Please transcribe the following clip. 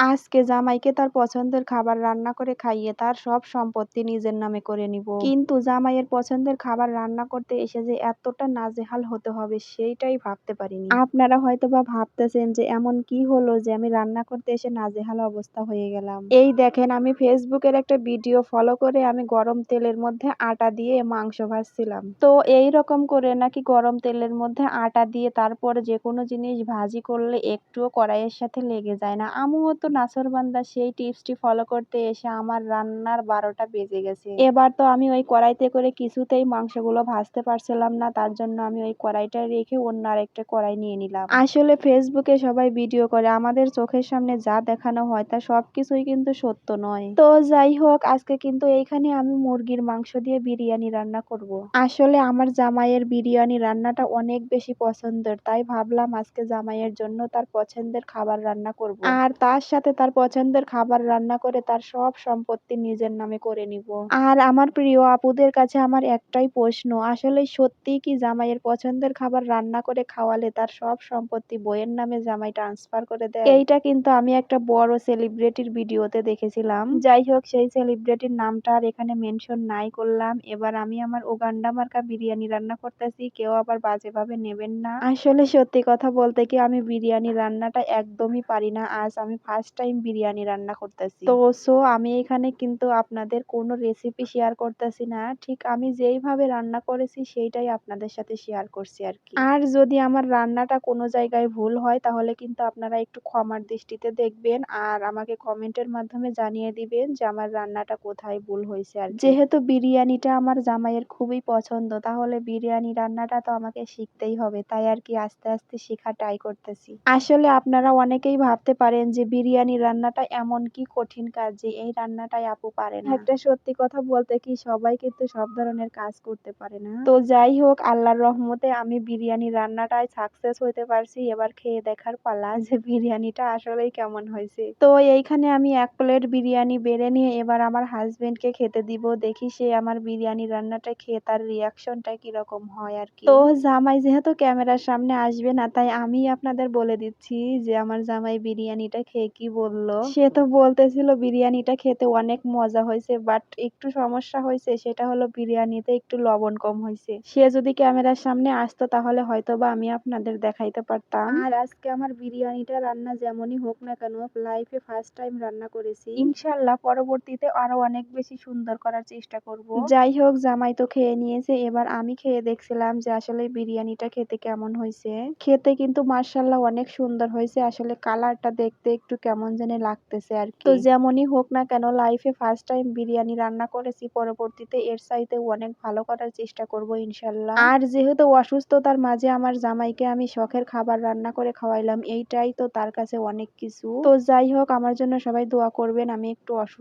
আজকে জামাইকে তার পছন্দের খাবার রান্না করে খাইয়ে তার সব সম্পত্তি নিজের নামে করে নিব। কিন্তু জামাইয়ের পছন্দের খাবার রান্না করতে এসে যে এতটা নাজেহাল হতে হবে সেইটাই ভাবতে পারিনি। আপনারা হয়তো বা ভাবতেছেন যে এমন কি হলো যে আমি রান্না করতে এসে নাজেহাল অবস্থা হয়ে গেলাম। এই দেখেন আমি ফেসবুকের একটা ভিডিও ফলো করে আমি গরম তেলের মধ্যে আটা দিয়ে মাংস ভাজছিলাম। তো এই রকম করে নাকি গরম তেলের মধ্যে আটা দিয়ে তারপর যে কোনো জিনিস ভাজি করলে একটুও কড়াইয়ের সাথে লেগে যায় না। আমিও তো নাছোড়বান্দা সেই টিপসটি ফলো করতে এসে আমার রান্নার বারোটা বেজে গেছে এবার তো আমি ওই কড়াইতে করে কিছুতেই মাংসগুলো ভাজতে পারছিলাম না তার জন্য আমি ওই কড়াইটা রেখে অন্য আরেকটা কড়াই নিয়ে নিলাম আসলে ফেসবুকে সবাই ভিডিও করে আমাদের চোখের সামনে যা দেখানো হয় তা সবকিছুই কিন্তু সত্য নয় তো যাই হোক আজকে কিন্তু এইখানে আমি মুরগির মাংস দিয়ে বিরিয়ানি রান্না করব। আসলে আমার জামাইয়ের বিরিয়ানি রান্নাটা অনেক বেশি পছন্দের তাই ভাবলাম আজকে জামাইয়ের জন্য তার পছন্দের খাবার রান্না করব। আর তার সাথে তার পছন্দের খাবার রান্না করে তার সব সম্পত্তি নিজের নামে করে নিব। আর আমার প্রিয় আপুদের কাছে আমার একটাই প্রশ্ন, আসলে সত্যি কি জামাইয়ের পছন্দের খাবার রান্না করে খাওয়ালে তার সব সম্পত্তি বইয়ের নামে জামাই ট্রান্সফার করে দেয়? এইটা কিন্তু আমি একটা বড় সেলিব্রিটির ভিডিওতে দেখেছিলাম। যাই হোক, সেই সেলিব্রিটির নামটা আর এখানে মেনশন নাই করলাম। এবার আমি আমার ওগান্ডা মার্কা বিরিয়ানি রান্না করতেছি, কেউ আবার বাজে ভাবে নেবেন না। আসলে সত্যি কথা বলতে কি আমি বিরিয়ানি রান্নাটা একদমই পারি না। আজ আমি ফার্স্ট টাইম বিরিয়ানি রান্না করতেছি। তো সো আমি এখানে কিন্তু আপনাদের কোনো রেসিপি শেয়ার করতেছি না। ঠিক আমি যেইভাবে রান্না করেছি সেইটাই আপনাদের সাথে শেয়ার করছি আর কি। আর যদি আমার রান্নাটা কোনো জায়গায় ভুল হয় তাহলে কিন্তু আপনারা একটু ক্ষমার দৃষ্টিতে দেখবেন আর আমাকে কমেন্টের মাধ্যমে জানিয়ে দিবেন যে আমার রান্নাটা কোথায় ভুল হয়েছে আর যেহেতু বিরিয়ানিটা আমার জামাইয়ের খুবই পছন্দ তাহলে বিরিয়ানি রান্নাটা তো আমাকে শিখতেই হবে। তাই আর কি আস্তে আস্তে শেখা ট্রাই করতেছি। আসলে আপনারা অনেকেই ভাবতে পারেন যে বিরিয়ানি রান্নাটা এমন কি কঠিন কাজ যে এই রান্নাটাই আপু পারে না। একটা সত্যি কথা বলতে কি সবাই কিন্তু সব ধরনের কাজ করতে পারে না। তো যাই হোক আল্লাহর রহমতে আমি বিরিয়ানি রান্নাটায় সাকসেস হইতে পারছি। এবার খেয়ে দেখার পালা যে বিরিয়ানিটা আসলেই কেমন হয়েছে। তো এইখানে আমি এক প্লেট বিরিয়ানি বেড়ে নিয়ে এবার আমার হাজবেন্ডকে খেতে দিব। দেখি সে আমার বিরিয়ানি রান্নাটা খেয়ে তার রিয়াকশনটা কীরকম হয় আর কি। তো জামাই যেহেতু ক্যামেরার সামনে আসবে না তাই আমি আপনাদের বলে দিচ্ছি যে আমার জামাই বিরিয়ানিটা খেয়ে কি বলল? সে তো বলতেছিল বিরিয়ানিটা খেতে অনেক মজা হয়েছে বাট একটু সমস্যা হয়েছে সেটা হলো বিরিয়ানিতে একটু লবণ কম হয়েছে। সে যদি ক্যামেরার সামনে আসতো তাহলে হয়তো বা আমি আপনাদের দেখাইতে পারতাম। আর আজকে আমার বিরিয়ানিটা রান্না যেমনই হোক না কেন লাইফে ফার্স্ট টাইম রান্না করেছি। ইনশাল্লাহ পরবর্তীতে আরও অনেক বেশি সুন্দর করার চেষ্টা করব। যাই হোক জামাই তো খেয়ে নিয়েছে এবার আমি খেয়ে দেখছিলাম যে আসলে বিরিয়ানিটা খেতে কেমন হয়েছে। খেতে কিন্তু মার্শাল্লাহ অনেক সুন্দর হয়েছে আসলে কালারটা দেখতে একটু কেমন জানি লাগতেছে আর কি। তো যেমনই হোক না কেন লাইফে ফার্স্ট টাইম বিরিয়ানি রান্না করেছি পরবর্তীতে এর চাইতে অনেক ভালো করার চেষ্টা করব ইনশাল্লাহ। আর যেহেতু অসুস্থতার মাঝে আমার জামাইকে আমি শখের খাবার রান্না করে খাওয়াইলাম এইটাই তো তার কাছে অনেক কিছু। তো যাই হোক আমার জন্য সবাই দোয়া করবেন আমি একটু অসুস্থ।